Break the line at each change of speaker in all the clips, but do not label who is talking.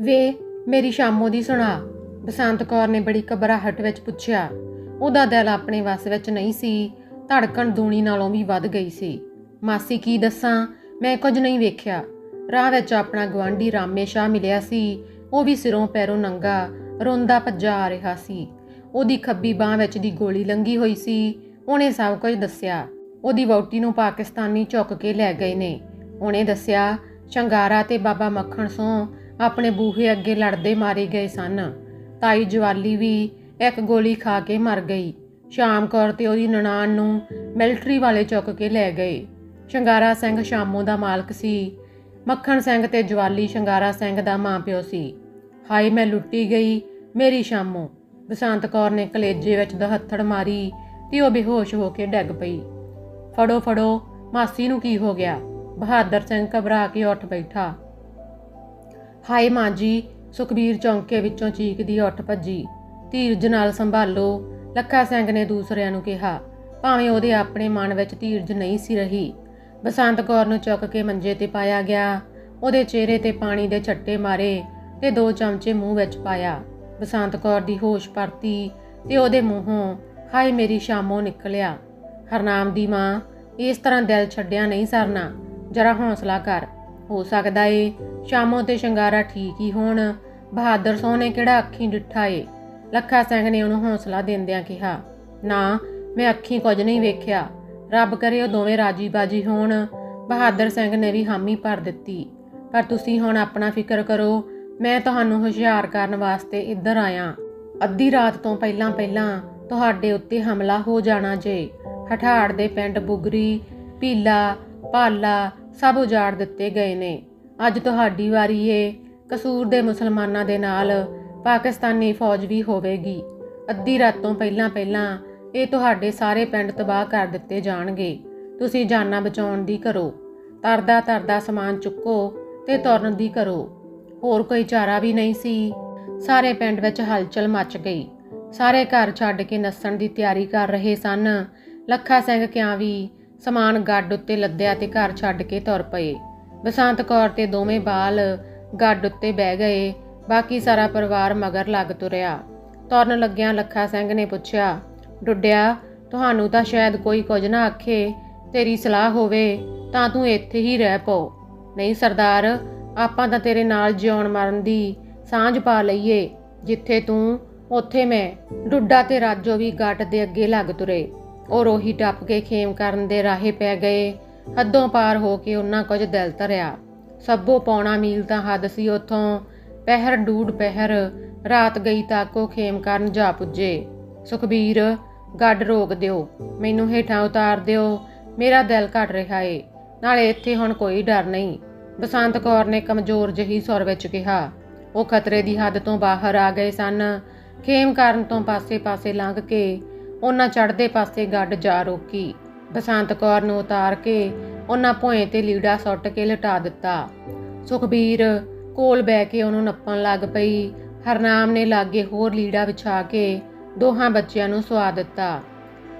ਵੇ, ਮੇਰੀ ਸ਼ਾਮੋ ਦੀ ਸੁਣਾ। ਬਸੰਤ ਕੌਰ ਨੇ ਬੜੀ ਘਬਰਾਹਟ ਵਿੱਚ ਪੁੱਛਿਆ। ਉਹਦਾ ਦਿਲ ਆਪਣੇ ਵੱਸ ਵਿੱਚ ਨਹੀਂ ਸੀ। ਧੜਕਣ ਦੂਣੀ ਨਾਲੋਂ ਵੀ ਵੱਧ ਗਈ ਸੀ। ਮਾਸੀ, ਕੀ ਦੱਸਾਂ? ਮੈਂ ਕੁਝ ਨਹੀਂ ਵੇਖਿਆ। ਰਾਹ ਵਿੱਚ ਆਪਣਾ ਗਵਾਂਢੀ ਰਾਮੇ ਸ਼ਾਹ ਮਿਲਿਆ ਸੀ। ਉਹ ਵੀ ਸਿਰੋਂ ਪੈਰੋਂ ਨੰਗਾ, ਰੋਂਦਾ ਭੱਜਾ ਆ ਰਿਹਾ ਸੀ। ਉਹਦੀ ਖੱਬੀ ਬਾਹ ਵਿੱਚ ਦੀ ਗੋਲੀ ਲੰਗੀ ਹੋਈ ਸੀ। ਉਹਨੇ ਸਭ ਕੁਝ ਦੱਸਿਆ। ਉਹਦੀ ਵਹੁਟੀ ਨੂੰ ਪਾਕਿਸਤਾਨੀ ਚੁੱਕ ਕੇ ਲੈ ਗਏ ਨੇ। ਉਹਨੇ ਦੱਸਿਆ, ਸ਼ੰਗਾਰਾ ਤੇ ਬਾਬਾ ਮੱਖਣ ਸੋਂ ਆਪਣੇ ਬੂਹੇ ਅੱਗੇ ਲੜਦੇ ਮਾਰੇ ਗਏ ਸਨ। ਤਾਈ ਜਵਾਲੀ ਵੀ ਇੱਕ ਗੋਲੀ ਖਾ ਕੇ ਮਰ ਗਈ। ਸ਼ਾਮ ਕੌਰ ਤੇ ਉਹਦੀ ਨਨਾਣ ਨੂੰ ਮਿਲਟਰੀ ਵਾਲੇ ਚੁੱਕ ਕੇ ਲੈ ਗਏ। ਸ਼ੰਗਾਰਾ ਸਿੰਘ ਸ਼ਾਮੋ ਦਾ ਮਾਲਕ ਸੀ। ਮੱਖਣ ਸਿੰਘ ਤੇ ਜਵਾਲੀ ਸ਼ੰਗਾਰਾ ਸਿੰਘ ਦਾ ਮਾਂ ਪਿਓ ਸੀ। ਹਾਏ, ਮੈਂ ਲੁੱਟੀ ਗਈ ਮੇਰੀ ਸ਼ਾਮੋ। ਬਸੰਤ ਕੌਰ ਨੇ ਕਲੇਜੇ ਵਿੱਚ ਦਹੱਥੜ ਮਾਰੀ ਤੇ ਉਹ ਬੇਹੋਸ਼ ਹੋ ਕੇ ਡਿੱਗ ਪਈ। ਫੜੋ ਫੜੋ, ਮਾਸੀ ਨੂੰ ਕੀ ਹੋ ਗਿਆ? ਬਹਾਦਰ ਸਿੰਘ ਘਬਰਾ ਕੇ ਉੱਠ ਬੈਠਾ। ਹਾਏ ਮਾਂ ਜੀ, ਸੁਖਬੀਰ ਚੌਂਕੇ ਵਿੱਚੋਂ ਚੀਕਦੀ ਉੱਠ ਭੱਜੀ। ਧੀਰਜ ਨਾਲ ਸੰਭਾਲੋ, ਲੱਖਾ ਸਿੰਘ ਨੇ ਦੂਸਰਿਆਂ ਨੂੰ ਕਿਹਾ। ਭਾਵੇਂ ਉਹਦੇ ਆਪਣੇ ਮਨ ਵਿੱਚ ਧੀਰਜ ਨਹੀਂ ਸੀ ਰਹੀ। ਬਸੰਤ ਕੌਰ ਨੂੰ ਚੁੱਕ ਕੇ ਮੰਜੇ ਤੇ ਪਾਇਆ ਗਿਆ। ਉਹਦੇ ਚਿਹਰੇ ਤੇ ਪਾਣੀ ਦੇ ਛੱਟੇ ਮਾਰੇ ਤੇ ਦੋ ਚਮਚੇ ਮੂੰਹ ਵਿੱਚ ਪਾਇਆ। ਬਸੰਤ ਕੌਰ ਦੀ ਹੋਸ਼ ਪਰਤੀ ਤੇ ਉਹਦੇ ਮੂੰਹੋਂ, ਹਾਏ ਮੇਰੀ ਸ਼ਾਮੋ ਨਿਕਲਿਆ। ਹਰਨਾਮ ਦੀ ਮਾਂ, ਇਸ ਤਰ੍ਹਾਂ ਦਿਲ ਛੱਡਿਆ ਨਹੀਂ ਸਰਨਾ। ਜਰਾ ਹੌਸਲਾ ਕਰ। ਹੋ ਸਕਦਾ ਏ। ਸ਼ਾਮੋ ਤੇ ਸ਼ਿੰਗਾਰਾ ਠੀਕ ਹੀ ਹੋਣ। ਬਹਾਦਰ ਸੋਹ ਨੇ ਕਿਹੜਾ ਅੱਖੀਂ ਡਿੱਠਾ ਏ? ਲੱਖਾ ਸਿੰਘ ਨੇ ਉਹਨੂੰ ਹੌਸਲਾ ਦਿੰਦਿਆਂ ਕਿਹਾ, ਨਾ, ਮੈਂ ਅੱਖੀਂ ਕੁਝ ਨਹੀਂ ਵੇਖਿਆ। ਰੱਬ ਕਰੇ ਉਹ ਦੋਵੇਂ ਰਾਜੀ ਬਾਜੀ ਹੋਣ। ਬਹਾਦਰ ਸਿੰਘ ਨੇ ਵੀ ਹਾਮੀ ਭਰ ਦਿੱਤੀ। ਪਰ ਤੁਸੀਂ ਹੁਣ ਆਪਣਾ ਫਿਕਰ ਕਰੋ, ਮੈਂ ਤੁਹਾਨੂੰ ਹੁਸ਼ਿਆਰ ਕਰਨ ਵਾਸਤੇ ਇੱਧਰ ਆਇਆ। ਅੱਧੀ ਰਾਤ ਤੋਂ ਪਹਿਲਾਂ ਪਹਿਲਾਂ ਤੁਹਾਡੇ ਉੱਤੇ ਹਮਲਾ ਹੋ ਜਾਣਾ ਜੇ। ਹਠਾੜ ਦੇ ਪਿੰਡ ਬੁਗਰੀ, ਪੀਲਾ, ਪਾਲਾ ਸਭ ਉਜਾੜ ਦਿੱਤੇ ਗਏ ਨੇ। ਅੱਜ ਤੁਹਾਡੀ ਵਾਰੀ ਏ। ਕਸੂਰ ਦੇ ਮੁਸਲਮਾਨਾਂ ਦੇ ਨਾਲ ਪਾਕਿਸਤਾਨੀ ਫੌਜ ਵੀ ਹੋਵੇਗੀ। ਅੱਧੀ ਰਾਤੋਂ ਪਹਿਲਾਂ ਪਹਿਲਾਂ ਇਹ ਤੁਹਾਡੇ ਸਾਰੇ ਪਿੰਡ ਤਬਾਹ ਕਰ ਦਿੱਤੇ ਜਾਣਗੇ। ਤੁਸੀਂ ਜਾਨਾਂ ਬਚਾਉਣ ਦੀ ਕਰੋ। ਤਰਦਾ ਤਰਦਾ ਸਮਾਨ ਚੁੱਕੋ ਤੇ ਤੁਰਨ ਦੀ ਕਰੋ। ਹੋਰ ਕੋਈ ਚਾਰਾ ਵੀ ਨਹੀਂ ਸੀ। ਸਾਰੇ ਪਿੰਡ ਵਿੱਚ ਹਲਚਲ ਮਚ ਗਈ। ਸਾਰੇ ਘਰ ਛੱਡ ਕੇ ਨੱਸਣ ਦੀ ਤਿਆਰੀ ਕਰ ਰਹੇ ਸਨ। ਲੱਖਾ ਸਿੰਘ ਕਿਆਂ ਵੀ ਸਮਾਨ ਗੱਡ ਉੱਤੇ ਲੱਦਿਆ ਤੇ ਘਰ ਛੱਡ ਕੇ ਤੁਰ ਪਏ। ਬਸੰਤ ਕੌਰ ਤੇ ਦੋਵੇਂ ਬਾਲ ਗੱਡ ਉੱਤੇ ਬਹਿ ਗਏ। ਬਾਕੀ ਸਾਰਾ ਪਰਿਵਾਰ ਮਗਰ ਲੱਗ ਤੁਰਿਆ। ਤੁਰਨ ਲੱਗਿਆਂ ਲੱਖਾ ਸਿੰਘ ਨੇ ਪੁੱਛਿਆ, ਡੁੱਡਿਆ, ਤੁਹਾਨੂੰ ਤਾਂ ਸ਼ਾਇਦ ਕੋਈ ਕੁਝ ਨਾ ਆਖੇ, ਤੇਰੀ ਸਲਾਹ ਹੋਵੇ ਤਾਂ ਤੂੰ ਇੱਥੇ ਹੀ ਰਹਿ ਪਓ ਨਹੀਂ ਸਰਦਾਰ, ਆਪਾਂ ਤਾਂ ਤੇਰੇ ਨਾਲ ਜਿਉਣ ਮਰਨ ਦੀ ਸਾਂਝ ਪਾ ਲਈਏ। ਜਿੱਥੇ ਤੂੰ, ਉੱਥੇ ਮੈਂ। ਡੁੱਡਾ ਤੇ ਰਾਜੋ ਵੀ ਗੱਟ ਦੇ ਅੱਗੇ ਲੱਗ ਤੁਰੇ। ਉਹ ਰੋਹੀ ਟੱਪ ਕੇ ਖੇਮ ਕਰਨ ਦੇ ਰਾਹੇ ਪੈ ਗਏ। ਹੱਦੋਂ ਪਾਰ ਹੋ ਕੇ ਉਹਨਾਂ ਕੁਝ ਦਿਲ ਧਰਿਆ। ਸਭੋ ਪੌਣਾ ਮੀਲ ਤਾਂ ਹੱਦ ਸੀ ਉਥੋਂ। ਪਹਿਰ ਡੂਡ ਪਹਿਰ, ਰਾਤ ਗਈ ਤੱਕ ਉਹ ਖੇਮ ਕਰਨ ਜਾ ਪੁੱਜੇ। ਸੁਖਬੀਰ, ਗੱਡ ਰੋਕ ਦਿਓ, ਮੈਨੂੰ ਹੇਠਾਂ ਉਤਾਰ ਦਿਓ, ਮੇਰਾ ਦਿਲ ਘਟ ਰਿਹਾ ਏ। ਨਾਲੇ ਇੱਥੇ ਹੁਣ ਕੋਈ ਡਰ ਨਹੀਂ। ਬਸੰਤ ਕੌਰ ਨੇ ਕਮਜ਼ੋਰ ਜਹੀ ਸੁਰ ਵਿੱਚ ਕਿਹਾ, ਉਹ ਖਤਰੇ ਦੀ ਹੱਦ ਤੋਂ ਬਾਹਰ ਆ ਗਏ ਸਨ। ਖੇਮ ਕਰਨ ਤੋਂ ਪਾਸੇ-ਪਾਸੇ ਲੰਘ ਕੇ ਉਹਨਾਂ ਚੜ੍ਹਦੇ ਪਾਸੇ ਗੱਡ ਜਾ ਰੋਕੀ। ਬਸੰਤ ਕੌਰ ਨੂੰ ਉਤਾਰ ਕੇ ਉਹਨਾਂ ਭੋਏ ਤੇ ਲੀੜਾ ਸੁੱਟ ਕੇ ਲਟਾ ਦਿੱਤਾ। ਸੁਖਬੀਰ ਕੋਲ ਬਹਿ ਕੇ ਉਹਨੂੰ ਨੱਪਣ ਲੱਗ ਪਈ। ਹਰਨਾਮ ਨੇ ਲਾਗੇ ਹੋਰ ਲੀੜਾ ਵਿਛਾ ਕੇ ਦੋਹਾਂ ਬੱਚਿਆਂ ਨੂੰ ਸਵਾ ਦਿੱਤਾ।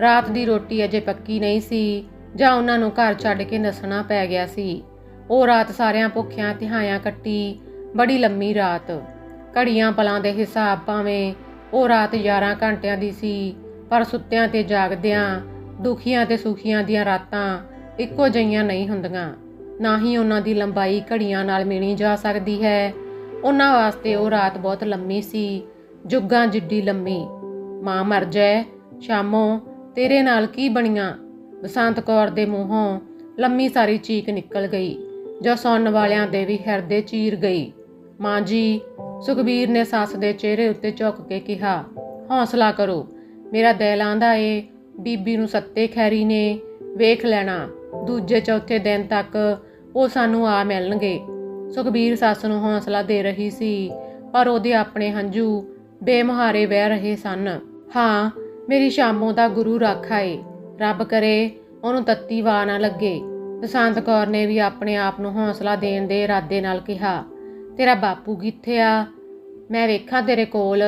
ਰਾਤ ਦੀ ਰੋਟੀ ਅਜੇ ਪੱਕੀ ਨਹੀਂ ਸੀ, ਜਾਂ ਉਹਨਾਂ ਨੂੰ ਘਰ ਛੱਡ ਕੇ ਨਸਣਾ ਪੈ ਗਿਆ ਸੀ। ਉਹ ਰਾਤ ਸਾਰਿਆਂ ਭੁੱਖਿਆਂ ਤਿਹਾਇਆਂ ਕੱਟੀ ਬੜੀ ਲੰਮੀ ਰਾਤ। ਘੜੀਆਂ ਪਲਾਂ ਦੇ ਹਿਸਾਬ ਭਾਵੇਂ ਉਹ ਰਾਤ 11 ਘੰਟਿਆਂ ਦੀ ਸੀ ਪਰ ਸੁੱਤਿਆਂ ਤੇ ਜਾਗਦਿਆਂ, ਦੁਖੀਆਂ ਤੇ ਸੁਖੀਆਂ ਦੀਆਂ ਰਾਤਾਂ ਇੱਕੋ ਜਿਹੀਆਂ ਨਹੀਂ ਹੁੰਦੀਆਂ। ਨਾ ਹੀ ਉਹਨਾਂ ਦੀ ਲੰਬਾਈ ਘੜੀਆਂ ਨਾਲ ਮਿਣੀ ਜਾ ਸਕਦੀ ਹੈ। ਉਹਨਾਂ ਵਾਸਤੇ ਉਹ ਰਾਤ ਬਹੁਤ ਲੰਮੀ ਸੀ। ਜੁੱਗਾਂ ਜਿੱਡੀ ਲੰਮੀ। ਮਾਂ ਮਰ ਜਾਏ, ਸ਼ਾਮੋਂ ਤੇਰੇ ਨਾਲ ਕੀ ਬਣੀਆਂ? ਬਸੰਤ ਕੌਰ ਦੇ ਮੂੰਹੋਂ ਲੰਮੀ ਸਾਰੀ ਚੀਕ ਨਿਕਲ ਗਈ, ਜੋ ਸੁਣਨ ਵਾਲਿਆਂ ਦੇ ਵੀ ਹਿਰਦੇ ਚੀਰ ਗਈ। ਮਾਂ ਜੀ, ਸੁਖਬੀਰ ਨੇ ਸੱਸ ਦੇ ਚਿਹਰੇ ਉੱਤੇ ਝੁੱਕ ਕੇ ਕਿਹਾ, ਹੌਸਲਾ ਕਰੋ। ਮੇਰਾ ਦਿਲ ਆਂਦਾ ਏ, ਬੀਬੀ ਨੂੰ ਸੱਤੇ ਖੈਰੀ ਨੇ, ਵੇਖ ਲੈਣਾ, ਦੂਜੇ ਚੌਥੇ ਦਿਨ ਤੱਕ ਉਹ ਸਾਨੂੰ ਆ ਮਿਲਣਗੇ। ਸੁਖਬੀਰ ਸੱਸ ਨੂੰ ਹੌਸਲਾ ਦੇ ਰਹੀ ਸੀ, ਪਰ ਉਹਦੇ ਆਪਣੇ ਹੰਝੂ ਬੇਮਹਾਰੇ ਵਹਿ ਰਹੇ ਸਨ। ਹਾਂ, ਮੇਰੀ ਸ਼ਾਮੋਂ ਦਾ ਗੁਰੂ ਰਾਖਾ ਏ ਰੱਬ ਕਰੇ ਉਹਨੂੰ ਤੱਤੀ ਵਾ ਨਾ ਲੱਗੇ। ਬਸੰਤ ਕੌਰ ਨੇ ਵੀ ਆਪਣੇ ਆਪ ਨੂੰ ਹੌਸਲਾ ਦੇਣ ਦੇ ਇਰਾਦੇ ਨਾਲ ਕਿਹਾ, ਤੇਰਾ ਬਾਪੂ ਕਿੱਥੇ ਆ? ਮੈਂ ਵੇਖਾਂ ਤੇਰੇ ਕੋਲ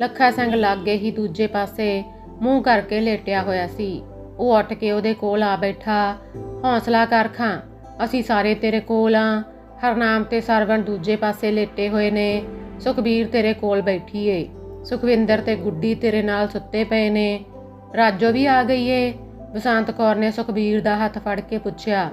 ਲੱਖਾ ਸਿੰਘ ਲਾਗੇ ਹੀ ਦੂਜੇ ਪਾਸੇ ਮੂੰਹ ਕਰਕੇ ਲੇਟਿਆ ਹੋਇਆ ਸੀ। ਉਹ ਉੱਠ ਕੇ ਉਹਦੇ ਕੋਲ ਆ ਬੈਠਾ, ਹੌਸਲਾ ਕਰ ਖਾਂ, ਅਸੀਂ ਸਾਰੇ ਤੇਰੇ ਕੋਲ ਆ। ਹਰਨਾਮ ਤੇ ਸਰਵਣ ਦੂਜੇ ਪਾਸੇ ਲੇਟੇ ਹੋਏ ਨੇ। ਸੁਖਬੀਰ ਤੇਰੇ ਕੋਲ ਬੈਠੀ ਏ। ਸੁਖਵਿੰਦਰ ਤੇ ਗੁੱਡੀ ਤੇਰੇ ਨਾਲ ਸੁੱਤੇ ਪਏ ਨੇ। ਰਾਜੋ ਵੀ ਆ ਗਈ ਏ। ਬਸੰਤ ਕੌਰ ਨੇ ਸੁਖਬੀਰ ਦਾ ਹੱਥ ਫੜ ਕੇ ਪੁੱਛਿਆ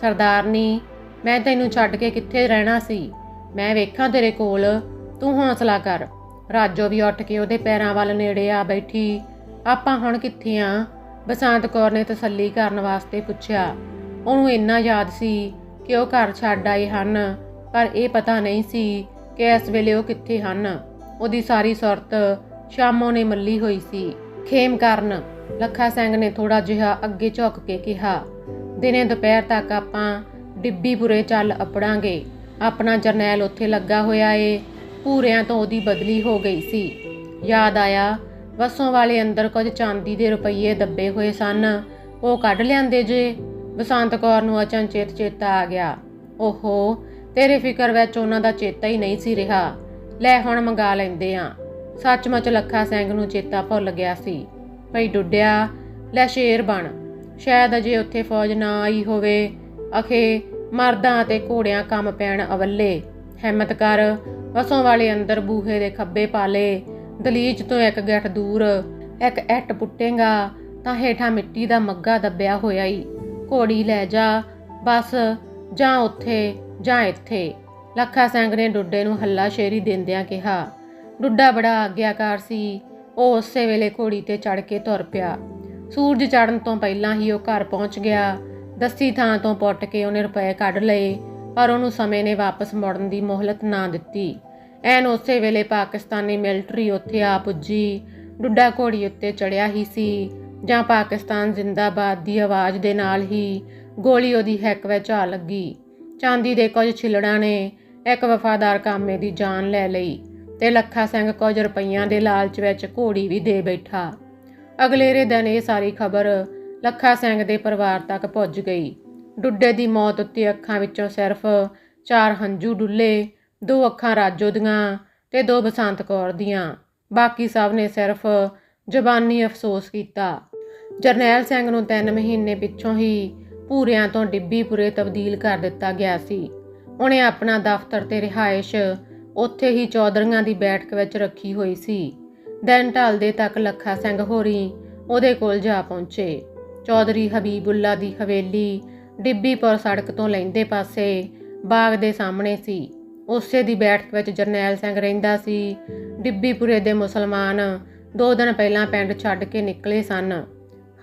ਸਰਦਾਰਨੀ ਮੈਂ ਤੈਨੂੰ ਛੱਡ ਕੇ ਕਿੱਥੇ ਰਹਿਣਾ ਸੀ? ਮੈਂ ਵੇਖਾਂ ਤੇਰੇ ਕੋਲ। ਤੂੰ ਹੌਸਲਾ ਕਰ। ਰਾਜੋ ਵੀ ਉੱਠ ਕੇ ਉਹਦੇ ਪੈਰਾਂ ਵੱਲ ਨੇੜੇ ਆ ਬੈਠੀ। ਆਪਾਂ ਹੁਣ ਕਿੱਥੇ ਆ? ਬਸੰਤ ਕੌਰ ਨੇ ਤਸੱਲੀ ਕਰਨ ਵਾਸਤੇ ਪੁੱਛਿਆ। ਉਹਨੂੰ ਇੰਨਾ ਯਾਦ ਸੀ ਕਿ ਉਹ ਘਰ ਛੱਡ ਆਏ ਹਨ, ਪਰ ਇਹ ਪਤਾ ਨਹੀਂ ਸੀ ਕਿ ਇਸ ਵੇਲੇ ਉਹ ਕਿੱਥੇ ਹਨ। ਉਹਦੀ ਸਾਰੀ ਸੁਰਤ ਸ਼ਾਮੋਂ ਨੇ ਮੱਲੀ ਹੋਈ ਸੀ। ਖੇਮ ਕਰਨ, ਲੱਖਾ ਸਿੰਘ ਨੇ ਥੋੜਾ ਜਿਹਾ ਅੱਗੇ ਝੁੱਕ ਕੇ ਕਿਹਾ, ਦਿਨੇ ਦੁਪਹਿਰ ਤੱਕ ਆਪਾਂ ਡਿੱਬੀ ਡਿੱਬੀਪੁਰੇ ਚੱਲ ਅਪੜਾਂਗੇ। ਆਪਣਾ ਜਰਨੈਲ ਉੱਥੇ ਲੱਗਾ ਹੋਇਆ ਏ। ਪੂਰਿਆਂ ਤੋਂ ਉਹਦੀ ਬਦਲੀ ਹੋ ਗਈ ਸੀ। ਯਾਦ ਆਇਆ, ਵਸੋਂ ਵਾਲੇ ਅੰਦਰ ਕੁਝ ਚਾਂਦੀ ਦੇ ਰੁਪਈਏ ਦੱਬੇ ਹੋਏ ਸਨ। ਉਹ ਕੱਢ ਲਿਆਂਦੇ ਜੇ। ਬਸੰਤ ਕੌਰ ਨੂੰ ਅਚਨਚੇਤ ਚੇਤਾ ਆ ਗਿਆ। ਓਹੋ, ਤੇਰੇ ਫਿਕਰ ਵਿੱਚ ਉਹਨਾਂ ਦਾ ਚੇਤਾ ਹੀ ਨਹੀਂ ਸੀ ਰਿਹਾ। ਲੈ ਹੁਣ ਮੰਗਾ ਲੈਂਦੇ ਆ। ਸੱਚਮੁੱਚ ਲੱਖਾ ਸਿੰਘ ਨੂੰ ਚੇਤਾ ਭੁੱਲ ਗਿਆ ਸੀ। ਭਈ ਡੁੱਡਿਆ, ਲੈ ਸ਼ੇਰ ਬਣ। ਸ਼ਾਇਦ ਅਜੇ ਉੱਥੇ ਫੌਜ ਨਾ ਆਈ ਹੋਵੇ। ਅਖੇ, ਮਰਦਾਂ ਅਤੇ ਘੋੜਿਆਂ ਕੰਮ ਪੈਣ ਅਵੱਲੇ। ਹਿੰਮਤ ਕਰ, ਵਸੋਂ ਵਾਲੇ ਅੰਦਰ ਬੂਹੇ ਦੇ ਖੱਬੇ ਪਾਲੇ ਦਲੀਜ ਤੋਂ ਇੱਕ ਗੱਠ ਦੂਰ, ਇੱਕ ਐਟ ਪੁੱਟੇਗਾ, ਤਾਂ ਹੇਠਾਂ ਮਿੱਟੀ ਦਾ ਮੱਗਾ ਦੱਬਿਆ ਹੋਇਆ ਈ। ਘੋੜੀ ਲੈ ਜਾ, ਬਸ, ਜਾਂ ਉੱਥੇ, ਜਾਂ ਇੱਥੇ। ਲੱਖਾ ਸਿੰਘ ਨੇ ਡੁੱਡੇ ਨੂੰ ਹੱਲਾ ਸ਼ੇਰੀ ਦਿੰਦਿਆਂ ਕਿਹਾ। ਡੁੱਡਾ ਬੜਾ ਆਗਿਆਕਾਰ ਸੀ, ਉਹ ਉਸੇ ਵੇਲੇ ਘੋੜੀ ਤੇ ਚੜ ਕੇ ਤੁਰ ਪਿਆ। ਸੂਰਜ ਚੜ੍ਹਨ ਤੋਂ ਪਹਿਲਾਂ ਹੀ ਉਹ ਘਰ ਪਹੁੰਚ ਗਿਆ। ਦੱਸੀ ਥਾਂ ਤੋਂ ਪੁੱਟ ਕੇ ਉਹਨੇ ਰੁਪਏ ਕੱਢ ਲਏ। ਪਰ ਉਹਨੂੰ ਸਮੇਂ ਨੇ ਵਾਪਸ ਮੁੜਨ ਦੀ ਮੋਹਲਤ ਨਾ ਦਿੱਤੀ। ਐਨ ਉਸੇ ਵੇਲੇ ਪਾਕਿਸਤਾਨੀ ਮਿਲਟਰੀ ਉੱਥੇ ਆ ਪੁੱਜੀ। ਡੁੱਡਾ ਘੋੜੀ ਉੱਤੇ ਚੜਿਆ ਹੀ ਸੀ, ਜਾਂ ਪਾਕਿਸਤਾਨ ਜ਼ਿੰਦਾਬਾਦ ਦੀ ਆਵਾਜ਼ ਦੇ ਨਾਲ ਹੀ ਗੋਲੀ ਉਹਦੀ ਹੈਕ ਵਿੱਚ ਆ ਲੱਗੀ। ਚਾਂਦੀ ਦੇ ਕੁਝ ਛਿਲੜਾਂ ਨੇ ਇੱਕ ਵਫਾਦਾਰ ਕਾਮੇ ਦੀ ਜਾਨ ਲੈ ਲਈ ਤੇ ਲੱਖਾ ਸਿੰਘ ਕੁਝ ਰੁਪਈਆਂ ਦੇ ਲਾਲਚ ਵਿੱਚ ਘੋੜੀ ਵੀ ਦੇ ਬੈਠਾ। ਅਗਲੇਰੇ ਦਿਨ ਇਹ ਸਾਰੀ ਖਬਰ ਲੱਖਾ ਸਿੰਘ ਦੇ ਪਰਿਵਾਰ ਤੱਕ ਪਹੁੰਚ ਗਈ। ਡੁੱਡੇ ਦੀ ਮੌਤ ਉੱਤੇ ਅੱਖਾਂ ਵਿੱਚੋਂ ਸਿਰਫ ਚਾਰ ਹੰਝੂ ਡੁੱਲੇ, ਦੋ ਅੱਖਾਂ ਰਾਜੋ ਦੀਆਂ ਤੇ ਦੋ ਬਸੰਤ ਕੌਰ ਦੀਆਂ। ਬਾਕੀ ਸਭ ਨੇ ਸਿਰਫ ਜ਼ਬਾਨੀ ਅਫਸੋਸ ਕੀਤਾ। ਜਰਨੈਲ ਸਿੰਘ ਨੂੰ 3 ਮਹੀਨੇ ਪਿੱਛੋਂ ਹੀ ਪੂਰਿਆਂ ਤੋਂ ਡਿੱਬੀਪੁਰੇ ਤਬਦੀਲ ਕਰ ਦਿੱਤਾ ਗਿਆ ਸੀ। ਉਹਨੇ ਆਪਣਾ ਦਫ਼ਤਰ ਤੇ ਰਿਹਾਇਸ਼ ਉੱਥੇ ਹੀ ਚੌਧਰੀਆਂ ਦੀ ਬੈਠਕ ਵਿੱਚ ਰੱਖੀ ਹੋਈ ਸੀ। ਦਿਨ ਢਲਦੇ ਤੱਕ ਲੱਖਾ ਸਿੰਘ ਹੋਰੀ ਉਹਦੇ ਕੋਲ ਜਾ ਪਹੁੰਚੇ। ਚੌਧਰੀ ਹਬੀਬੁੱਲਾ ਦੀ ਹਵੇਲੀ ਡਿੱਬੀਪੁਰ ਸੜਕ ਤੋਂ ਲੈਂਦੇ ਪਾਸੇ ਬਾਗ ਦੇ ਸਾਹਮਣੇ ਸੀ। ਉਸੇ ਦੀ ਬੈਠਕ ਵਿੱਚ ਜਰਨੈਲ ਸਿੰਘ ਰਹਿੰਦਾ ਸੀ। ਡਿੱਬੀਪੁਰੇ ਦੇ ਮੁਸਲਮਾਨ ਦੋ ਦਿਨ ਪਹਿਲਾਂ ਪਿੰਡ ਛੱਡ ਕੇ ਨਿਕਲੇ ਸਨ।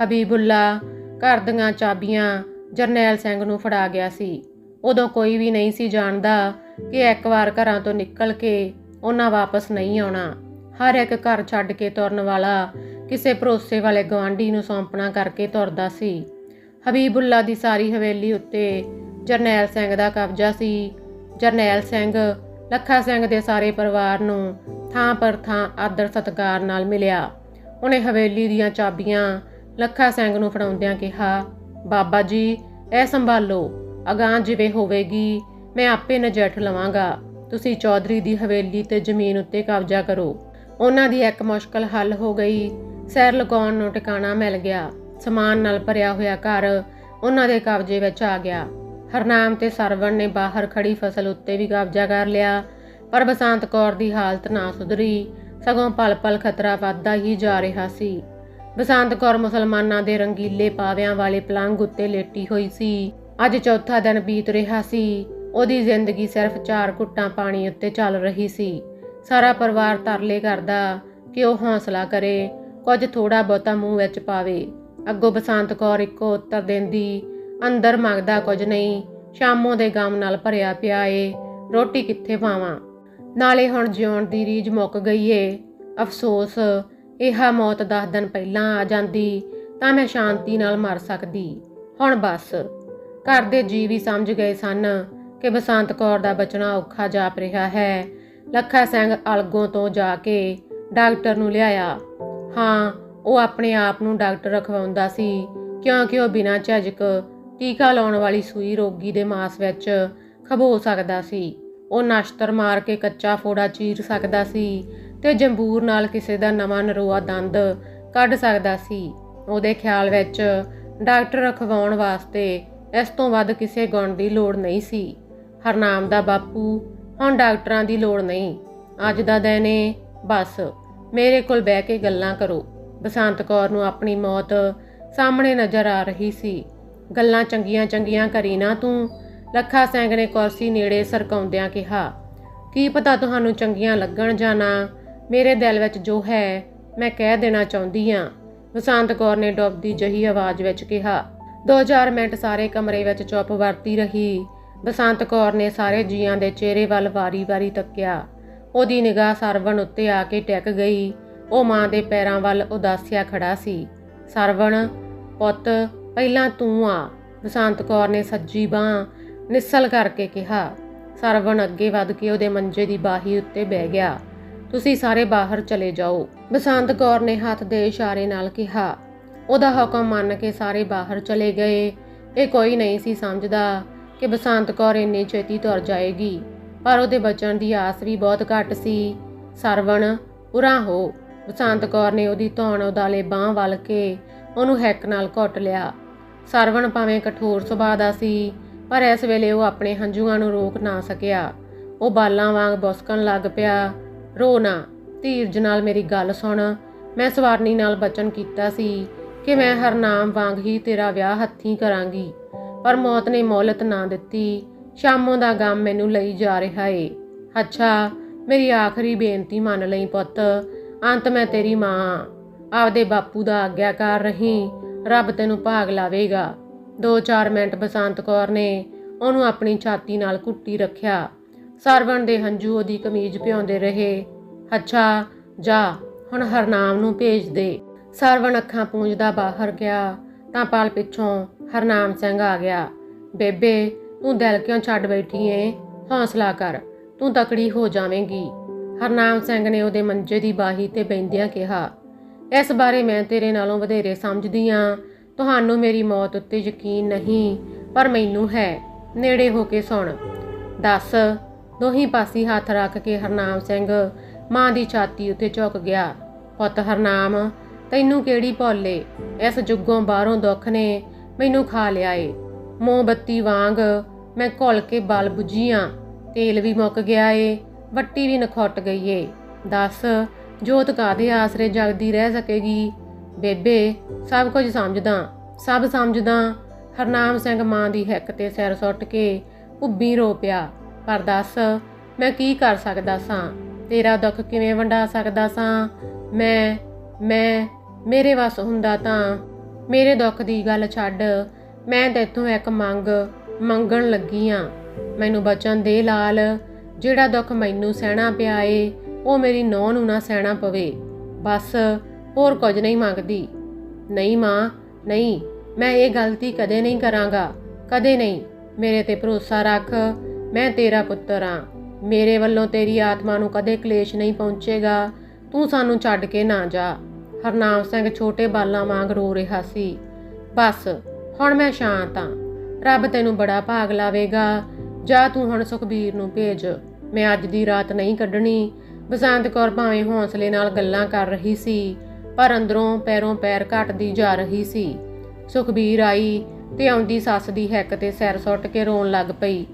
ਹਬੀਬੁੱਲਾ ਘਰ ਦੀਆਂ ਚਾਬੀਆਂ ਜਰਨੈਲ ਸਿੰਘ ਨੂੰ ਫੜਾ ਗਿਆ ਸੀ। ਉਦੋਂ ਕੋਈ ਵੀ ਨਹੀਂ ਸੀ ਜਾਣਦਾ ਕਿ ਇੱਕ ਵਾਰ ਘਰਾਂ ਤੋਂ ਨਿਕਲ ਕੇ ਉਹਨਾਂ ਵਾਪਸ ਨਹੀਂ ਆਉਣਾ। ਹਰ ਇੱਕ ਘਰ ਛੱਡ ਕੇ ਤੁਰਨ ਵਾਲਾ ਕਿਸੇ ਭਰੋਸੇ ਵਾਲੇ ਗਵਾਂਢੀ ਨੂੰ ਸੌਂਪਣਾ ਕਰਕੇ ਤੁਰਦਾ ਸੀ। ਹਬੀਬੁੱਲਾ ਦੀ ਸਾਰੀ ਹਵੇਲੀ ਉੱਤੇ ਜਰਨੈਲ ਸਿੰਘ ਦਾ ਕਬਜ਼ਾ ਸੀ। ਜਰਨੈਲ ਸਿੰਘ ਲੱਖਾ ਸਿੰਘ ਦੇ ਸਾਰੇ ਪਰਿਵਾਰ ਨੂੰ ਥਾਂ ਪਰ ਥਾਂ ਆਦਰ ਸਤਿਕਾਰ ਨਾਲ ਮਿਲਿਆ। ਉਹਨੇ ਹਵੇਲੀ ਦੀਆਂ ਚਾਬੀਆਂ ਲੱਖਾ ਸਿੰਘ ਨੂੰ ਫੜਾਉਂਦਿਆਂ ਕਿਹਾ, ਬਾਬਾ ਜੀ, ਇਹ ਸੰਭਾਲੋ। ਅਗਾਂ ਜਿਵੇਂ ਹੋਵੇਗੀ, ਮੈਂ ਆਪੇ ਨਜਿੱਠ ਲਵਾਂਗਾ। ਤੁਸੀਂ ਚੌਧਰੀ ਦੀ ਹਵੇਲੀ ਤੇ ਜ਼ਮੀਨ ਉੱਤੇ ਕਬਜ਼ਾ ਕਰੋ। ਉਹਨਾਂ ਦੀ ਇੱਕ ਮੁਸ਼ਕਲ ਹੱਲ ਹੋ ਗਈ। ਸੈਰ ਲਗਾਉਣ ਨੂੰ ਟਿਕਾਣਾ ਮਿਲ ਗਿਆ। ਸਮਾਨ ਨਾਲ ਭਰਿਆ ਹੋਇਆ ਘਰ ਉਹਨਾਂ ਦੇ ਕਬਜ਼ੇ ਵਿੱਚ ਆ ਗਿਆ। ਹਰਨਾਮ ਤੇ ਸਰਵਣ ਨੇ ਬਾਹਰ ਖੜੀ ਫਸਲ ਉੱਤੇ ਵੀ ਕਬਜ਼ਾ ਕਰ ਲਿਆ, ਪਰ ਬਸੰਤ ਕੌਰ ਦੀ ਹਾਲਤ ਨਾ ਸੁਧਰੀ। ਸਗੋਂ ਪਲ-ਪਲ ਖਤਰਾ ਵੱਧਦਾ ਹੀ ਜਾ ਰਿਹਾ ਸੀ। ਬਸੰਤ ਕੌਰ ਮੁਸਲਮਾਨਾਂ ਦੇ ਰੰਗੀਲੇ ਪਾਵਿਆਂ ਵਾਲੇ ਪਲੰਘ ਉੱਤੇ ਲੇਟੀ ਹੋਈ ਸੀ। ਅੱਜ ਚੌਥਾ ਦਿਨ ਬੀਤ ਰਿਹਾ ਸੀ। ਉਹਦੀ ਜ਼ਿੰਦਗੀ ਸਿਰਫ ਚਾਰ ਘੁੱਟਾਂ ਪਾਣੀ ਉੱਤੇ ਚੱਲ ਰਹੀ ਸੀ। ਸਾਰਾ ਪਰਿਵਾਰ ਤਰਲੇ ਕਰਦਾ ਕਿ ਉਹ ਹੌਸਲਾ ਕਰੇ, ਕੁਝ ਥੋੜਾ ਬਹੁਤਾ ਮੂੰਹ ਵਿੱਚ ਪਾਵੇ। ਅੱਗੋਂ ਬਸੰਤ ਕੌਰ ਇੱਕੋ ਉੱਤਰ ਦਿੰਦੀ, ਅੰਦਰ ਮੰਗਦਾ ਕੁਝ ਨਹੀਂ, ਸ਼ਾਮੋਂ ਦੇ ਗਮ ਨਾਲ ਭਰਿਆ ਪਿਆ ਏ, ਰੋਟੀ ਕਿੱਥੇ ਪਾਵਾਂ? ਨਾਲੇ ਹੁਣ ਜਿਉਣ ਦੀ ਰੀਝ ਮੁੱਕ ਗਈ ਏ। ਅਫਸੋਸ, ਇਹਾ ਮੌਤ 10 ਦਿਨ ਪਹਿਲਾਂ ਆ ਜਾਂਦੀ, ਤਾਂ ਮੈਂ ਸ਼ਾਂਤੀ ਨਾਲ ਮਰ ਸਕਦੀ। ਹੁਣ ਬਸ। ਘਰ ਦੇ ਜੀ ਵੀ ਸਮਝ ਗਏ ਸਨ ਕਿ ਬਸੰਤ ਕੌਰ ਦਾ ਬਚਣਾ ਔਖਾ ਜਾਪ ਰਿਹਾ ਹੈ। ਲੱਖਾ ਸਿੰਘ ਅਲਗੋਂ ਤੋਂ ਜਾ ਕੇ ਡਾਕਟਰ ਨੂੰ ਲਿਆਇਆ। ਹਾਂ ਉਹ ਆਪਣੇ ਆਪ ਨੂੰ ਡਾਕਟਰ ਰਖਵਾਉਂਦਾ ਸੀ। ਕਿਉਂਕਿ ਉਹ ਬਿਨਾਂ ਝਿਜਕ ਟੀਕਾ ਲਾਉਣ ਵਾਲੀ ਸੂਈ ਰੋਗੀ ਦੇ ਮਾਸ ਵਿੱਚ ਖਬੋ ਸਕਦਾ ਸੀ। ਉਹ ਨਸ਼ਤਰ ਮਾਰ ਕੇ ਕੱਚਾ ਫੋੜਾ ਚੀਰ ਸਕਦਾ ਸੀ ਤੇ ਜੰਬੂਰ ਨਾਲ ਕਿਸੇ ਦਾ ਨਵਾਂ ਨਰੋਆ ਦੰਦ ਕੱਢ ਸਕਦਾ ਸੀ। ਉਹਦੇ ਖਿਆਲ ਵਿੱਚ ਡਾਕਟਰ ਰਖਵਾਉਣ ਵਾਸਤੇ ਇਸ ਤੋਂ ਵੱਧ ਕਿਸੇ ਗੁਣ ਦੀ ਲੋੜ ਨਹੀਂ ਸੀ। ਹਰਨਾਮ ਦਾ ਬਾਪੂ, ਹੁਣ ਡਾਕਟਰਾਂ ਦੀ ਲੋੜ ਨਹੀਂ। ਅੱਜ ਦਾ ਦਿਨ ਏ। ਬਸ। ਮੇਰੇ ਕੋਲ ਬਹਿ ਕੇ ਗੱਲਾਂ ਕਰੋ। ਬਸੰਤ ਕੌਰ ਨੂੰ ਆਪਣੀ ਮੌਤ ਸਾਹਮਣੇ ਨਜ਼ਰ ਆ ਰਹੀ ਸੀ। ਗੱਲਾਂ ਚੰਗੀਆਂ ਚੰਗੀਆਂ ਕਰੀ ਨਾ ਤੂੰ, ਲੱਖਾ ਸਿੰਘ ਨੇ ਕੁਰਸੀ ਨੇੜੇ ਸਰਕਾਉਂਦਿਆਂ ਕਿਹਾ। ਕੀ ਪਤਾ ਤੁਹਾਨੂੰ ਚੰਗੀਆਂ ਲੱਗਣ ਜਾਂ ਨਾ, ਮੇਰੇ ਦਿਲ ਵਿੱਚ ਜੋ ਹੈ, ਮੈਂ ਕਹਿ ਦੇਣਾ ਚਾਹੁੰਦੀ ਹਾਂ। ਬਸੰਤ ਕੌਰ ਨੇ ਡੁੱਬਦੀ ਜਹੀ ਆਵਾਜ਼ ਵਿੱਚ ਕਿਹਾ। ਦੋ ਚਾਰ ਮਿੰਟ ਸਾਰੇ ਕਮਰੇ ਵਿੱਚ ਚੁੱਪ ਵਰਤੀ ਰਹੀ। ਬਸੰਤ ਕੌਰ ਨੇ ਸਾਰੇ ਜੀਆਂ ਦੇ ਚਿਹਰੇ ਵੱਲ ਵਾਰੀ-ਵਾਰੀ ਤੱਕਿਆ। ਉਹਦੀ ਨਿਗਾਹ ਸਰਵਣ ਉੱਤੇ ਆ ਕੇ ਟਿਕ ਗਈ। ਉਹ ਮਾਂ ਦੇ ਪੈਰਾਂ ਵੱਲ ਉਦਾਸਿਆ ਖੜਾ ਸੀ। ਸਰਵਣ, ਪੁੱਤ, ਪਹਿਲਾਂ ਤੂੰ ਆ। ਬਸੰਤ ਕੌਰ ਨੇ ਸੱਜੀ ਬਾਹ ਨਿਸਲ ਕਰਕੇ ਕਿਹਾ, ਸਰਵਣ, ਅੱਗੇ ਵੱਧ ਕੇ ਉਹਦੇ ਮੰਜੇ ਦੀ ਬਾਹੀ ਉੱਤੇ ਬਹਿ ਗਿਆ। ਤੁਸੀਂ ਸਾਰੇ ਬਾਹਰ ਚਲੇ ਜਾਓ। ਬਸੰਤ ਕੌਰ ਨੇ ਹੱਥ ਦੇ ਇਸ਼ਾਰੇ ਨਾਲ ਕਿਹਾ, ਉਹਦਾ ਹੁਕਮ ਮੰਨ ਕੇ ਸਾਰੇ ਬਾਹਰ ਚਲੇ ਗਏ। ਇਹ ਕੋਈ ਨਹੀਂ ਸੀ ਸਮਝਦਾ ਕਿ ਬਸੰਤ ਕੌਰ ਇੰਨੀ ਛੇਤੀ ਤੁਰ ਜਾਏਗੀ, ਪਰ ਉਹਦੇ ਬਚਣ ਦੀ ਆਸ ਵੀ ਬਹੁਤ ਘੱਟ ਸੀ। ਸਰਵਣ ਉਰਾਂ ਹੋ। ਬਸੰਤ ਕੌਰ ਨੇ ਉਹਦੀ ਧੌਣ ਉਦਾਲੇ ਬਾਹ ਵੱਲ ਕੇ ਉਹਨੂੰ ਹੈਕ ਨਾਲ ਘੁੱਟ ਲਿਆ। ਸਰਵਣ ਭਾਵੇਂ ਕਠੋਰ ਸੁਭਾਅ ਦਾ ਸੀ, ਪਰ ਇਸ ਵੇਲੇ ਉਹ ਆਪਣੇ ਹੰਝੂਆਂ ਨੂੰ ਰੋਕ ਨਾ ਸਕਿਆ। ਉਹ ਬਾਲਾਂ ਵਾਂਗ ਬੁਸਕਣ ਲੱਗ ਪਿਆ। ਰੋ ਨਾ, ਧੀਰਜ ਨਾਲ ਮੇਰੀ ਗੱਲ ਸੁਣ। ਮੈਂ ਸਵਾਰਨੀ ਨਾਲ ਬਚਨ ਕੀਤਾ ਸੀ ਕਿ ਮੈਂ ਹਰਨਾਮ ਵਾਂਗ ਹੀ ਤੇਰਾ ਵਿਆਹ ਹੱਥੀਂ ਕਰਾਂਗੀ, ਪਰ ਮੌਤ ਨੇ ਮੌਲਤ ਨਾ ਦਿੱਤੀ। ਸ਼ਾਮੋਂ ਦਾ ਗਮ ਮੈਨੂੰ ਲਈ ਜਾ ਰਿਹਾ ਏ। ਅੱਛਾ, ਮੇਰੀ ਆਖਰੀ ਬੇਨਤੀ ਮੰਨ ਲਈ ਪੁੱਤ। ਅੰਤ ਮੈਂ ਤੇਰੀ ਮਾਂ, ਆਪਦੇ ਬਾਪੂ ਦਾ ਆਗਿਆਕਾਰ ਰਹੀ, ਰੱਬ ਤੈਨੂੰ ਭਾਗ ਲਾਵੇਗਾ। ਦੋ ਚਾਰ ਮਿੰਟ ਬਸੰਤ ਕੌਰ ਨੇ ਉਹਨੂੰ ਆਪਣੀ ਛਾਤੀ ਨਾਲ ਕੁੱਟੀ ਰੱਖਿਆ। ਸਰਵਣ ਦੇ ਹੰਝੂ ਉਹਦੀ ਕਮੀਜ਼ ਭਿਉਂਦੇ ਰਹੇ। ਅੱਛਾ, ਜਾ, ਹੁਣ ਹਰਨਾਮ ਨੂੰ ਭੇਜ ਦੇ। ਸਰਵਣ ਅੱਖਾਂ ਪੂੰਝਦਾ ਬਾਹਰ ਗਿਆ, ਤਾਂ ਪਲ ਪਿੱਛੋਂ ਹਰਨਾਮ ਸਿੰਘ ਆ ਗਿਆ। ਬੇਬੇ, ਤੂੰ ਦਿਲ ਕਿਉਂ ਛੱਡ ਬੈਠੀ ਏ? ਹੌਸਲਾ ਕਰ, ਤੂੰ ਤਕੜੀ ਹੋ ਜਾਵੇਂਗੀ। ਹਰਨਾਮ ਸਿੰਘ ਨੇ ਉਹਦੇ ਮੰਜੇ ਦੀ ਬਾਹੀ ਤੇ ਬੈੰਦਿਆਂ ਕਿਹਾ, ਇਸ ਬਾਰੇ ਮੈਂ ਤੇਰੇ ਨਾਲੋਂ ਵਧੇਰੇ ਸਮਝਦੀ ਆ। ਤੁਹਾਨੂੰ ਮੇਰੀ ਮੌਤ ਉੱਤੇ ਯਕੀਨ ਨਹੀਂ, ਪਰ ਮੈਨੂੰ ਹੈ। ਨੇੜੇ ਹੋ ਕੇ ਸੁਣ। ਦੱਸ। ਦੋਹੀ ਪਾਸੀ ਹੱਥ ਰੱਖ ਕੇ ਹਰਨਾਮ ਸਿੰਘ ਮਾਂ ਦੀ ਛਾਤੀ ਉੱਤੇ ਝੁਕ ਗਿਆ। ਪੁੱਤ ਹਰਨਾਮ, ਤੈਨੂੰ ਕਿਹੜੀ ਭੋਲੇ ਇਸ ਜੁੱਗੋਂ ਬਾਹਰੋਂ ਦੁੱਖ ਨੇ ਮੈਨੂੰ ਖਾ ਲਿਆ ਏ। ਮੋਮਬੱਤੀ ਵਾਂਗ ਮੈਂ ਘੁਲ ਕੇ ਬਲ ਬੁਝੀਆਂ ਤੇਲ ਵੀ ਮੁੱਕ ਗਿਆ ਏ। ਵੱਟੀ ਵੀ ਨਖੁੱਟ ਗਈ ਏ। ਦੱਸ, ਜੋਤ ਕਾਦੇ ਆਸਰੇ ਜਗਦੀ ਰਹਿ ਸਕੇਗੀ? ਬੇਬੇ, ਸਭ ਕੁਝ ਸਮਝਦਾ, ਸਭ ਸਮਝਦਾ। ਹਰਨਾਮ ਸਿੰਘ ਮਾਂ ਦੀ ਹਿੱਕ ਤੇ ਸਿਰ ਸੁੱਟ ਕੇ ਉੱਬੀ ਰੋ ਪਿਆ। ਪਰ ਦੱਸ, ਮੈਂ ਕੀ ਕਰ ਸਕਦਾ ਸਾਂ? ਤੇਰਾ ਦੁੱਖ ਕਿਵੇਂ ਵੰਡਾ ਸਕਦਾ ਸਾਂ? ਮੈਂ ਮੈਂ, ਮੇਰੇ ਵਸ ਹੁੰਦਾ ਤਾਂ। ਮੇਰੇ ਦੁੱਖ ਦੀ ਗੱਲ ਛੱਡ, ਮੈਂ ਤੇਥੋਂ ਇੱਕ ਮੰਗ ਮੰਗਣ ਲੱਗੀ ਆ ਮੈਨੂੰ ਬਚਨ ਦੇ ਲਾਲ ਜਿਹੜਾ ਦੁੱਖ ਮੈਨੂੰ ਸਹਿਣਾ ਪਿਆ ਏ, ਉਹ ਮੇਰੀ ਨੌਂ ਨੂੰ ਨਾ ਸਹਿਣਾ ਪਵੇ। ਬਸ, ਹੋਰ ਕੁਝ ਨਹੀਂ ਮੰਗਦੀ। ਨਹੀਂ ਮਾਂ, ਨਹੀਂ, ਮੈਂ ਇਹ ਗਲਤੀ ਕਦੇ ਨਹੀਂ ਕਰਾਂਗਾ। ਕਦੇ ਨਹੀਂ। ਮੇਰੇ ਤੇ ਭਰੋਸਾ ਰੱਖ, ਮੈਂ ਤੇਰਾ ਪੁੱਤਰ ਆ। ਮੇਰੇ ਵੱਲੋਂ ਤੇਰੀ ਆਤਮਾ ਨੂੰ ਕਦੇ ਕਲੇਸ਼ ਨਹੀਂ ਪਹੁੰਚੇਗਾ। ਤੂੰ ਸਾਨੂੰ ਛੱਡ ਕੇ ਨਾ ਜਾ। ਹਰਨਾਮ ਸਿੰਘ ਛੋਟੇ ਬਾਲਾਂ ਵਾਂਗ ਰੋ ਰਿਹਾ ਸੀ। ਬਸ, ਹੁਣ ਮੈਂ ਸ਼ਾਂਤ ਆ। ਰੱਬ ਤੈਨੂੰ ਬੜਾ ਭਾਗ ਲਾਵੇਗਾ। ਜਾ ਤੂੰ ਹੁਣ ਸੁਖਬੀਰ ਨੂੰ ਭੇਜ। ਮੈਂ ਅੱਜ ਦੀ ਰਾਤ ਨਹੀਂ ਕੱਢਣੀ। ਬਸੰਤ ਕੌਰ ਭਾਵੇਂ ਹੌਸਲੇ ਨਾਲ ਗੱਲਾਂ ਕਰ ਰਹੀ ਸੀ, ਪਰ ਅੰਦਰੋਂ ਪੈਰੋਂ ਪੈਰ ਘਟਦੀ ਜਾ ਰਹੀ ਸੀ। ਸੁਖਬੀਰ ਆਈ ਤੇ ਆਉਂਦੀ ਸੱਸ ਦੀ ਹਿੱਕ ਤੇ ਸਿਰ ਸੁੱਟ ਕੇ ਰੋਣ ਲੱਗ ਪਈ।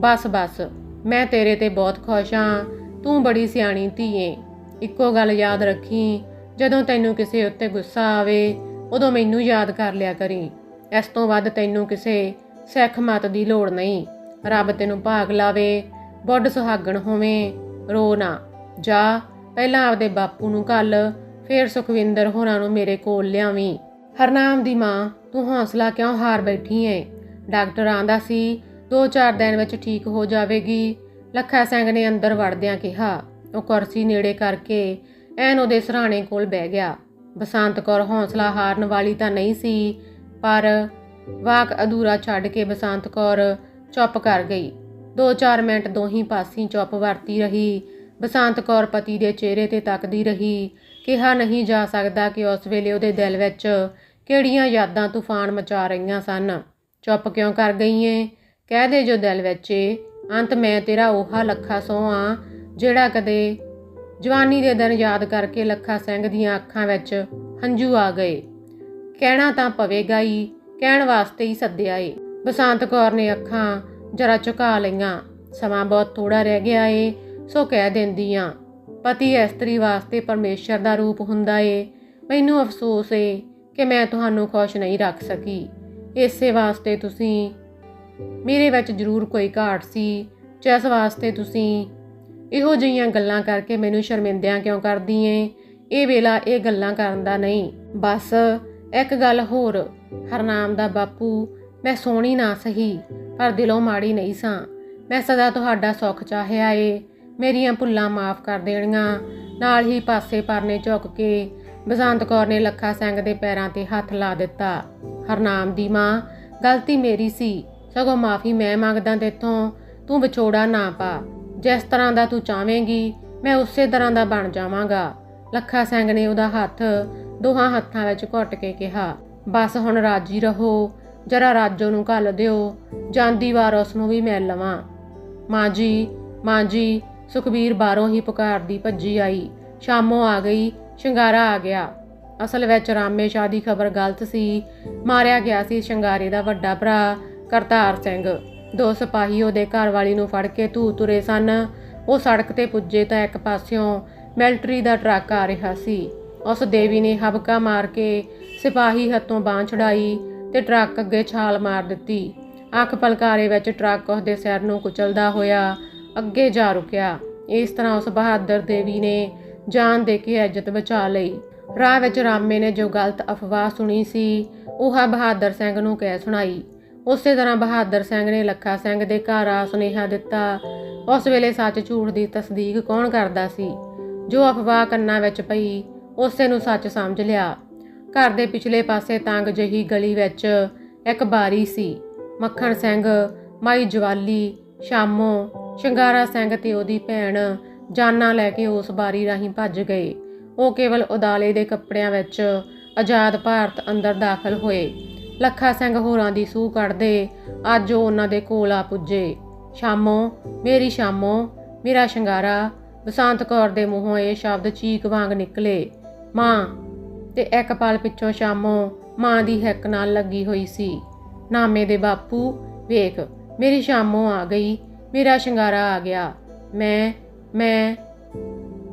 ਬਸ ਬਸ, ਮੈਂ ਤੇਰੇ ਤੇ ਬਹੁਤ ਖੁਸ਼ ਹਾਂ ਤੂੰ ਬੜੀ ਸਿਆਣੀ ਧੀਏ ਇੱਕੋ ਗੱਲ ਯਾਦ ਰੱਖੀ, ਜਦੋਂ ਤੈਨੂੰ ਕਿਸੇ ਉੱਤੇ ਗੁੱਸਾ ਆਵੇ, ਉਦੋਂ ਮੈਨੂੰ ਯਾਦ ਕਰ ਲਿਆ ਕਰੀ। ਇਸ ਤੋਂ ਵੱਧ ਤੈਨੂੰ ਕਿਸੇ ਸਿੱਖ ਮਤ ਦੀ ਲੋੜ ਨਹੀਂ। ਰੱਬ ਤੈਨੂੰ ਭਾਗ ਲਾਵੇ ਬੁੱਢ ਸੁਹਾਗਣ ਹੋਵੇਂ, ਰੋ ਨਾ। ਜਾ, ਪਹਿਲਾਂ ਆਪਦੇ ਬਾਪੂ ਨੂੰ ਕੱਲ ਫੇਰ ਸੁਖਵਿੰਦਰ ਹੋਰਾਂ ਨੂੰ ਮੇਰੇ ਕੋਲ ਲਿਆਵੀਂ। ਹਰਨਾਮ ਦੀ ਮਾਂ, ਤੂੰ ਹੌਸਲਾ ਕਿਉਂ ਹਾਰ ਬੈਠੀ ਏ? ਡਾਕਟਰ ਆਂਦਾ ਸੀ ਦੋ ਚਾਰ ਦਿਨ ਵਿੱਚ ਠੀਕ ਹੋ ਜਾਵੇਗੀ। ਲੱਖਾ ਸਿੰਘ ਨੇ ਅੰਦਰ ਵੜਦਿਆਂ ਕਿਹਾ, ਉਹ ਕੁਰਸੀ ਨੇੜੇ ਕਰਕੇ ਐਨ ਉਹਦੇ ਸਰਾਣੇ ਕੋਲ ਬਹਿ ਗਿਆ। ਬਸੰਤ ਕੌਰ ਹੌਸਲਾ ਹਾਰਨ ਵਾਲੀ ਤਾਂ ਨਹੀਂ ਸੀ, ਪਰ ਵਾਕ ਅਧੂਰਾ ਛੱਡ ਕੇ ਬਸੰਤ ਕੌਰ ਚੁੱਪ ਕਰ ਗਈ। ਦੋ ਚਾਰ ਮਿੰਟ ਦੋਹੀਂ ਪਾਸੀਂ ਚੁੱਪ ਵਰਤੀ ਰਹੀ। ਬਸੰਤ ਕੌਰ ਪਤੀ ਦੇ ਚਿਹਰੇ ਤੇ ਤੱਕਦੀ ਰਹੀ। ਕਿਹਾ ਨਹੀਂ ਜਾ ਸਕਦਾ ਕਿ ਉਸ ਵੇਲੇ ਉਹਦੇ ਦਿਲ ਵਿੱਚ ਕਿਹੜੀਆਂ ਯਾਦਾਂ ਤੂਫਾਨ ਮਚਾ ਰਹੀਆਂ ਸਨ। ਚੁੱਪ ਕਿਉਂ ਕਰ ਗਈ ਏ? ਕਹਿ ਦੇ ਜੋ ਦਿਲ ਵਿੱਚ ਏ। ਅੰਤ ਮੈਂ ਤੇਰਾ 오ਹਾ ਲੱਖਾ ਸੋਹਾਂ ਜਿਹੜਾ ਕਦੇ ਜਵਾਨੀ ਦੇ ਦਿਨ ਯਾਦ ਕਰਕੇ ਲੱਖਾ ਸਿੰਘ ਦੀਆਂ ਅੱਖਾਂ ਵਿੱਚ ਹੰਝੂ ਆ ਗਏ। ਕਹਿਣਾ ਤਾਂ ਪਵੇਗਾ ਹੀ ਕਹਿਣ ਵਾਸਤੇ ਹੀ ਸੱਦਿਆ ਏ। ਬਸੰਤ ਕੌਰ ਨੇ ਅੱਖਾਂ ਜਰਾ ਝੁਕਾ ਲਈਆਂ। ਸਮਾਂ ਬਹੁਤ ਥੋੜਾ ਰਹਿ ਗਿਆ ਏ, ਸੋ ਕਹਿ ਦਿੰਦੀ ਆ ਪਤੀ ਇਸਤਰੀ ਵਾਸਤੇ ਪਰਮੇਸ਼ਰ ਦਾ ਰੂਪ ਹੁੰਦਾ ਏ। ਮੈਨੂੰ ਅਫਸੋਸ ਏ ਕਿ ਮੈਂ ਤੁਹਾਨੂੰ ਖੁਸ਼ ਨਹੀਂ ਰੱਖ ਸਕੀ। ਇਸੇ ਵਾਸਤੇ ਤੁਸੀਂ ਮੇਰੇ ਵਿੱਚ ਜ਼ਰੂਰ ਕੋਈ ਘਾਟ ਸੀ, ਜਿਸ ਵਾਸਤੇ ਤੁਸੀਂ ਇਹੋ ਜਿਹੀਆਂ ਗੱਲਾਂ ਕਰਕੇ ਮੈਨੂੰ ਸ਼ਰਮਿੰਦਿਆਂ ਕਿਉਂ ਕਰਦੀ ਏ? ਇਹ ਵੇਲਾ ਇਹ ਗੱਲਾਂ ਕਰਨ ਦਾ ਨਹੀਂ। ਬਸ ਇੱਕ ਗੱਲ ਹੋਰ, ਹਰਨਾਮ ਦਾ ਬਾਪੂ, ਮੈਂ ਸੋਹਣੀ ਨਾ ਸਹੀ। ਪਰ ਦਿਲੋਂ ਮਾੜੀ ਨਹੀਂ ਸਾਂ। ਮੈਂ ਸਦਾ ਤੁਹਾਡਾ ਸੁੱਖ ਚਾਹਿਆ ਏ। ਮੇਰੀਆਂ ਭੁੱਲਾਂ ਮਾਫ ਕਰ ਦੇਣੀਆਂ। ਨਾਲ ਹੀ ਪਾਸੇ ਪਰਨੇ ਝੁੱਕ ਕੇ ਬਸੰਤ ਕੌਰ ਨੇ ਲੱਖਾ ਸਿੰਘ ਦੇ ਪੈਰਾਂ ਤੇ ਹੱਥ ਲਾ ਦਿੱਤਾ। ਹਰਨਾਮ ਦੀ ਮਾਂ, ਗਲਤੀ ਮੇਰੀ ਸੀ। ਸਗੋਂ ਮਾਫੀ ਮੈਂ ਮੰਗਦਾ ਤੇਥੋਂ। ਤੂੰ ਵਿਛੋੜਾ ਨਾ ਪਾ। ਜਿਸ ਤਰ੍ਹਾਂ ਦਾ ਤੂੰ ਚਾਹਵੇਂਗੀ, ਮੈਂ ਉਸੇ ਤਰ੍ਹਾਂ ਦਾ ਬਣ ਜਾਵਾਂਗਾ। ਲੱਖਾ ਸਿੰਘ ਨੇ ਉਹਦਾ ਹੱਥ ਦੋਹਾਂ ਹੱਥਾਂ ਵਿੱਚ ਘੁੱਟ ਕੇ ਕਿਹਾ, ਬਸ ਹੁਣ ਰਾਜੀ ਰਹੋ। ਜਰਾ ਰਾਜੋ ਨੂੰ ਘੱਲ ਦਿਓ, ਜਾਂਦੀ ਵਾਰ ਉਸ ਨੂੰ ਵੀ ਮੈਂ ਲਵਾਂ। ਮਾਂ ਜੀ ਮਾਂ ਜੀ, ਸੁਖਬੀਰ ਬਾਹਰੋਂ ਹੀ ਪੁਕਾਰਦੀ ਭੱਜੀ ਆਈ। ਸ਼ਾਮੋਂ ਆ ਗਈ, ਸ਼ਿੰਗਾਰਾ ਆ ਗਿਆ। ਅਸਲ ਵਿੱਚ ਰਾਮੇ ਸ਼ਾਹ ਦੀ ਖਬਰ ਗਲਤ ਸੀ। ਮਾਰਿਆ ਗਿਆ ਸੀ ਸ਼ਿੰਗਾਰੇ ਦਾ ਵੱਡਾ ਭਰਾ, ਕਰਤਾਰ ਸਿੰਘ। ਦੋ ਸਿਪਾਹੀ ਉਹਦੇ ਘਰ ਵਾਲੀ ਨੂੰ ਫੜ ਕੇ ਧੂ ਤੁਰੇ ਸਨ। ਉਹ ਸੜਕ ਤੇ ਪੁੱਜੇ ਤਾਂ ਇੱਕ ਪਾਸਿਓਂ ਮਿਲਟਰੀ ਦਾ ਟਰੱਕ ਆ ਰਿਹਾ ਸੀ। ਉਸ ਦੇਵੀ ਨੇ ਹਬਕਾ ਮਾਰ ਕੇ ਸਿਪਾਹੀ ਹੱਥੋਂ ਬਾਂਹ ਛਡਾਈ ਤੇ ਟਰੱਕ ਅੱਗੇ ਛਾਲ ਮਾਰ ਦਿੱਤੀ। ਅੱਖ ਪਲਕਾਰੇ ਵਿੱਚ ਟਰੱਕ ਉਸਦੇ ਸਿਰ ਨੂੰ ਕੁਚਲਦਾ ਹੋਇਆ ਅੱਗੇ ਜਾ ਰੁਕਿਆ। ਇਸ ਤਰ੍ਹਾਂ ਉਸ ਬਹਾਦਰ ਦੇਵੀ ਨੇ ਜਾਨ ਦੇ ਕੇ ਇੱਜ਼ਤ ਬਚਾ ਲਈ। ਰਾਹ ਵਿੱਚ ਰਾਮੇ ਨੇ ਜੋ ਗਲਤ ਅਫਵਾਹ ਸੁਣੀ ਸੀ, ਉਹ ਬਹਾਦਰ ਸਿੰਘ ਨੂੰ ਕਹਿ ਸੁਣਾਈ। ਉਸੇ ਤਰ੍ਹਾਂ ਬਹਾਦਰ ਸਿੰਘ ਨੇ ਲੱਖਾ ਸਿੰਘ ਦੇ ਘਰ ਆ ਸੁਨੇਹਾ ਦਿੱਤਾ। ਉਸ ਵੇਲੇ ਸੱਚ ਝੂਠ ਦੀ ਤਸਦੀਕ ਕੌਣ ਕਰਦਾ ਸੀ? ਜੋ ਅਫਵਾਹ ਕੰਨਾਂ ਵਿੱਚ ਪਈ, ਉਸੇ ਨੂੰ ਸੱਚ ਸਮਝ ਲਿਆ। ਘਰ ਦੇ ਪਿਛਲੇ ਪਾਸੇ ਤੰਗ ਜਹੀ ਗਲੀ ਵਿੱਚ ਇੱਕ ਬਾਰੀ ਸੀ। ਮੱਖਣ ਸਿੰਘ, ਮਾਈ ਜਵਾਲੀ, ਸ਼ਾਮੋ, ਸ਼ਿੰਗਾਰਾ ਸਿੰਘ ਤੇ ਉਹਦੀ ਭੈਣ ਜਾਨਾਂ ਲੈ ਕੇ ਉਸ ਬਾਰੀ ਰਾਹੀਂ ਭੱਜ ਗਏ। ਉਹ ਕੇਵਲ ਉਦਾਲੇ ਦੇ ਕੱਪੜਿਆਂ ਵਿੱਚ ਆਜ਼ਾਦ ਭਾਰਤ ਅੰਦਰ ਦਾਖਲ ਹੋਏ। ਲੱਖਾ ਸਿੰਘ ਹੋਰਾਂ ਦੀ ਸੂਹ ਕੱਢਦੇ ਅੱਜ ਉਹ ਉਹਨਾਂ ਦੇ ਕੋਲ ਆ ਪੁੱਜੇ। ਸ਼ਾਮੋ, ਮੇਰੀ ਸ਼ਾਮੋ, ਮੇਰਾ ਸ਼ਿੰਗਾਰਾ, ਬਸੰਤ ਕੌਰ ਦੇ ਮੂੰਹੋਂ ਇਹ ਸ਼ਬਦ ਚੀਕ ਵਾਂਗ ਨਿਕਲੇ। ਮਾਂ ਤੇ ਇੱਕ ਪਲ ਪਿੱਛੋਂ ਸ਼ਾਮੋ ਮਾਂ ਦੀ ਹਿੱਕ ਨਾਲ ਲੱਗੀ ਹੋਈ ਸੀ। ਨਾਮੇ ਦੇ ਬਾਪੂ, ਵੇਖ, ਮੇਰੀ ਸ਼ਾਮੋ ਆ ਗਈ, ਮੇਰਾ ਸ਼ਿੰਗਾਰਾ ਆ ਗਿਆ। ਮੈਂ ਮੈਂ,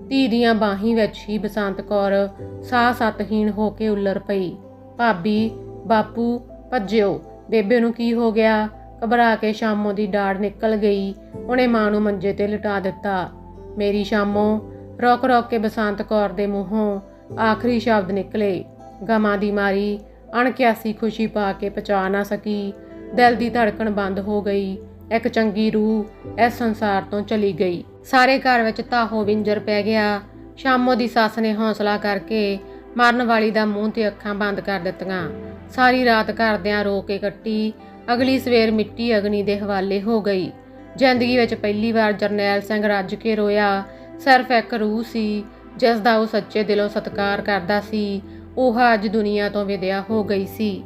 ਧੀ ਦੀਆਂ ਬਾਹੀਂ ਵਿੱਚ ਹੀ ਬਸੰਤ ਕੌਰ ਸਾਹ ਸਤਹੀਣ ਹੋ ਕੇ ਉੱਲਰ ਪਈ। ਭਾਬੀ, ਬਾਪੂ, ਭੱਜਿਓ, ਬੇਬੇ ਨੂੰ ਕੀ ਹੋ ਗਿਆ? ਘਬਰਾ ਕੇ ਸ਼ਾਮੋ ਦੀ ਡਾੜ ਨਿਕਲ ਗਈ। ਉਹਨੇ ਮਾਂ ਨੂੰ ਮੰਜੇ ਤੇ ਲਟਾ ਦਿੱਤਾ। ਮੇਰੀ ਸ਼ਾਮੋ ਰੋਕ ਰੋਕ ਕੇ ਬਸੰਤ ਕੌਰ ਦੇ ਮੂੰਹੋਂ ਆਖਰੀ ਸ਼ਬਦ ਨਿਕਲੇ। ਗਮਾਂ ਦੀ ਮਾਰੀ, ਅਣਕਿਆਸੀ ਖੁਸ਼ੀ ਪਾ ਕੇ ਪਚਾ ਨਾ ਸਕੀ। ਦਿਲ ਦੀ ਧੜਕਣ ਬੰਦ ਹੋ ਗਈ। ਇੱਕ ਚੰਗੀ ਰੂਹ ਇਸ ਸੰਸਾਰ ਤੋਂ ਚਲੀ ਗਈ। ਸਾਰੇ ਘਰ ਵਿੱਚ ਤਾਹੋ ਵਿੰਜਰ ਪੈ ਗਿਆ। ਸ਼ਾਮੋ ਦੀ ਸੱਸ ਨੇ ਹੌਸਲਾ ਕਰਕੇ ਮਰਨ ਵਾਲੀ ਦਾ ਮੂੰਹ ਤੇ ਅੱਖਾਂ ਬੰਦ ਕਰ ਦਿੱਤੀਆਂ। ਸਾਰੀ ਰਾਤ ਘਰਦਿਆਂ ਰੋ ਕੇ ਕੱਟੀ। ਅਗਲੀ ਸਵੇਰ ਮਿੱਟੀ ਅਗਨੀ ਦੇ ਹਵਾਲੇ ਹੋ ਗਈ। ਜ਼ਿੰਦਗੀ ਵਿੱਚ ਪਹਿਲੀ ਵਾਰ ਜਰਨੈਲ ਸਿੰਘ ਰੱਜ ਕੇ ਰੋਇਆ। ਸਿਰਫ ਇੱਕ ਰੂਹ ਸੀ। ਜਿਸ ਦਾ ਉਹ ਸੱਚੇ ਦਿਲੋਂ ਸਤਿਕਾਰ ਕਰਦਾ ਸੀ, ਉਹ ਅੱਜ ਦੁਨੀਆ ਤੋਂ ਵਿਦਿਆ ਹੋ ਗਈ ਸੀ।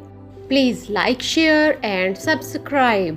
Please like share and subscribe